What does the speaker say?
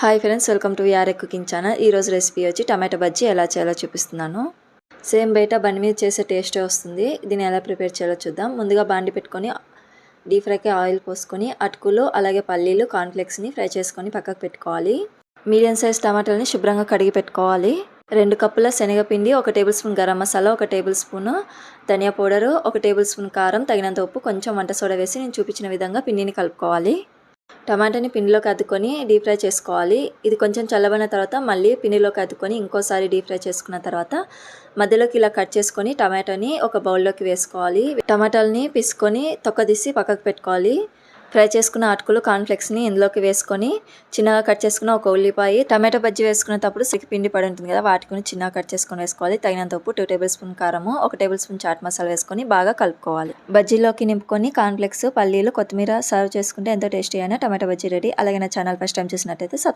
Hi friends welcome to యారే cooking channel. ఈరోజు recipe వచ్చి టమాటో బజ్జీ ఎలా చేయాలో చూపిస్తున్నాను. సేమ్ బయట బండి మీద చేసే టేస్టే వస్తుంది. దీన్ని ఎలా ప్రిపేర్ చేయాలో చూద్దాం. ముందుగా బాండి పెట్టుకొని డీప్ ఫ్రైకి ఆయిల్ పోసుకొని అటుకులు అలాగే పల్లీలు కాన్ఫ్లెక్స్ని ఫ్రై చేసుకొని పక్కకు పెట్టుకోవాలి. మీడియం సైజ్ టమాటాలని శుభ్రంగా కడిగి పెట్టుకోవాలి. రెండు కప్పుల శనగపిండి ఒక టేబుల్ స్పూన్ గరం మసాలా ఒక టేబుల్ స్పూన్ ధనియా పౌడరు ఒక టేబుల్ స్పూన్ కారం తగినంత ఉప్పు కొంచెం వంట సోడా వేసి నేను చూపించిన విధంగా పిండిని కలుపుకోవాలి. టమాటాని పిండిలోకి అద్దుకొని డీప్ ఫ్రై చేసుకోవాలి. ఇది కొంచెం చల్లబడిన తర్వాత మళ్ళీ పిండిలోకి అద్దుకొని ఇంకోసారి డీప్ ఫ్రై చేసుకున్న తర్వాత మధ్యలోకి ఇలా కట్ చేసుకొని టమాటాని ఒక బౌల్లోకి వేసుకోవాలి. టమాటాలని పిసుకొని తొక్కదీసి పక్కకు పెట్టుకోవాలి. ఫ్రై చేసుకున్న అటుకులు కాన్ఫ్లెక్స్ని ఇందులోకి వేసుకొని చిన్నగా కట్ చేసుకున్న ఒక ఉల్లిపాయ టమాటో బజ్జీ వేసుకునేటప్పుడు సిక్కి పిండి పడి ఉంటుంది కదా వాటిని చిన్నగా కట్ చేసుకొని వేసుకోవాలి. తగినంత ఉప్పు టూ టేబుల్ స్పూన్ కారము ఒక టేబుల్ స్పూన్ చాట్ మసాలా వేసుకొని బాగా కలుపుకోవాలి. బజ్జీలోకి నింపుకొని కాన్ఫ్లెక్స్ పల్లీలు కొత్తిమీర సర్వ్ చేసుకుంటే ఎంతో టేస్టీ అయినా టమాటో బజ్జీ రెడీ అలాగే నా ఛానల్ ఫస్ట్ టైం చూసినట్టయితే